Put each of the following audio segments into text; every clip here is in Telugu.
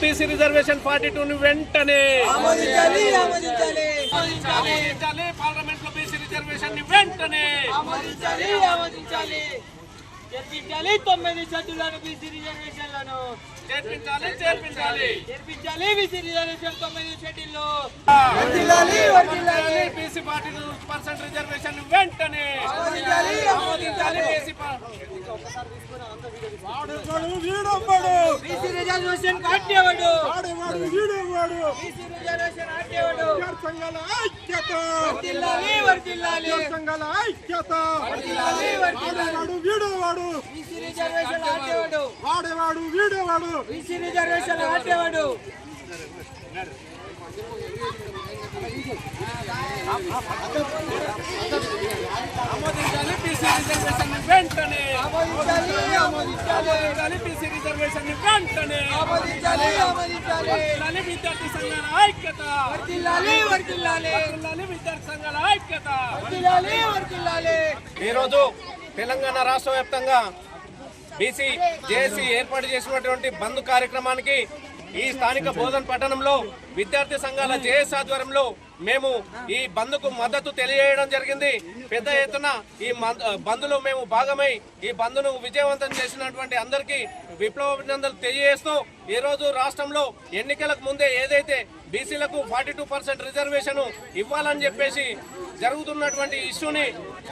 బీసీ రిజర్వేషన్ ఫార్టీ టూ వెంటనే ఆమోదించాలి ఆమోదించాలి. పార్లమెంట్లో బీసీ రిజర్వేషన్ని వెంటనే చేర్పించాలి తొమ్మిది బీసీ రిజర్వేషన్లను. చేర్పించాలి చేర్పించాలి. చేర్పించాలి బీసీ రిజర్వేషన్ తొమ్మిది షెడ్యూల్లో బీసీ పర్సెంట్ రిజర్వేషన్ని వెంటనే ఆమోదించాలి ఆమోదించాలి బీసీ బీసీ రిజర్వేషన్ కాటేవాడు బీసీ రిజర్వేషన్ ఆటేవాడు వర్దిల్లాలి వర్దిల్లాలి వర్దిల్లాలి వర్దిల్లాలి బీసీ రిజర్వేషన్ ఆటేవాడు వాడేవాడు వీడేవాడు. బీసీ రిజర్వేషన్ ఆటేవాడు ఆమోదించాలి బీసీ రిజర్వేషన్ని వెంటనే. ఆమోదించాలి ఆమోదించాలి ఆమోదించాలి బీసీ రిజర్వేషన్ని వెంటనే. ఆమోదించాలి ఆమోదించాలి. వర్ధిల్లాలి విద్యార్థి సంఘాల ఐక్యత. వర్దిల్లాలి వర్దిల్లాలి వర్ధిల్లాలి విద్యార్థి సంఘాల ఐక్యత. వర్దిల్లాలి వర్దిల్లాలి ఈరోజు తెలంగాణ రాష్ట్ర వ్యాప్తంగా బీసీ జేఏసీ ఏర్పాటు చేసినటువంటి బంద్ కార్యక్రమానికి ఈ స్థానిక బోధన్ పట్టణంలో విద్యార్థి సంఘాల జేఎస్ ఆధ్వర్యంలో మేము ఈ బంద్కు మద్దతు తెలియజేయడం జరిగింది. పెద్ద ఎత్తున ఈ మం- బంద్లో మేము భాగమై ఈ బంద్ను విజయవంతం చేసినటువంటి అందరికీ విప్లవభినందనలు తెలియజేస్తూ ఈ రోజు రాష్ట్రంలో ఎన్నికలకు ముందే ఏదైతే బీసీలకు ఫార్టీ టూ పర్సెంట్ రిజర్వేషన్ ఇవ్వాలని చెప్పేసి జరుగుతున్నటువంటి ఇష్యూని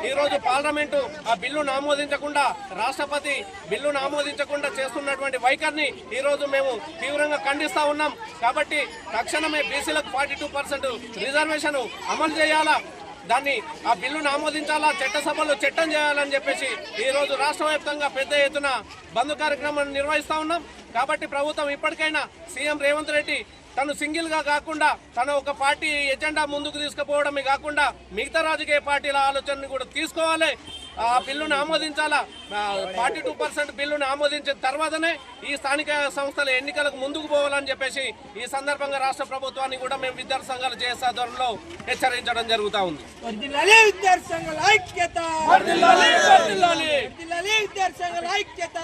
ఈరోజు పార్లమెంటు ఆ బిల్లును ఆమోదించకుండా రాష్ట్రపతి బిల్లును ఆమోదించకుండా చేస్తున్నటువంటి వైఖరిని ఈరోజు మేము తీవ్రంగా ఖండిస్తూ ఉన్నాం. కాబట్టి తక్షణమే బీసీలకు ఫార్టీ టూ పర్సెంట్ రిజర్వేషన్ అమలు చేయాలా? దాన్ని ఆ బిల్లును ఆమోదించాలా చట్టసభలో చట్టం చేయాలని చెప్పేసి ఈరోజు రాష్ట్ర వ్యాప్తంగా పెద్ద ఎత్తున బంద్ కార్యక్రమాన్ని నిర్వహిస్తూ ఉన్నాం. కాబట్టి ప్రభుత్వం ఇప్పటికైనా సీఎం రేవంత్ రెడ్డి తను సింగిల్గా కాకుండా తన ఒక పార్టీ ఎజెండా ముందుకు తీసుకుపోవడమే కాకుండా మిగతా రాజకీయ పార్టీల ఆలోచనని కూడా తీసుకోవాలి. ఆ బిల్లును ఆమోదించాలా? ఫార్టీ టూ పర్సెంట్ బిల్లును ఆమోదించిన తర్వాతనే ఈ స్థానిక సంస్థల ఎన్నికలకు ముందుకు పోవాలని చెప్పేసి ఈ సందర్భంగా రాష్ట్ర ప్రభుత్వాన్ని కూడా మేము విద్యార్థి సంఘాల చేసే ఆధ్వర్యంలో హెచ్చరించడం జరుగుతా ఉంది. విద్యార్థి సంఘాల ఐక్యత!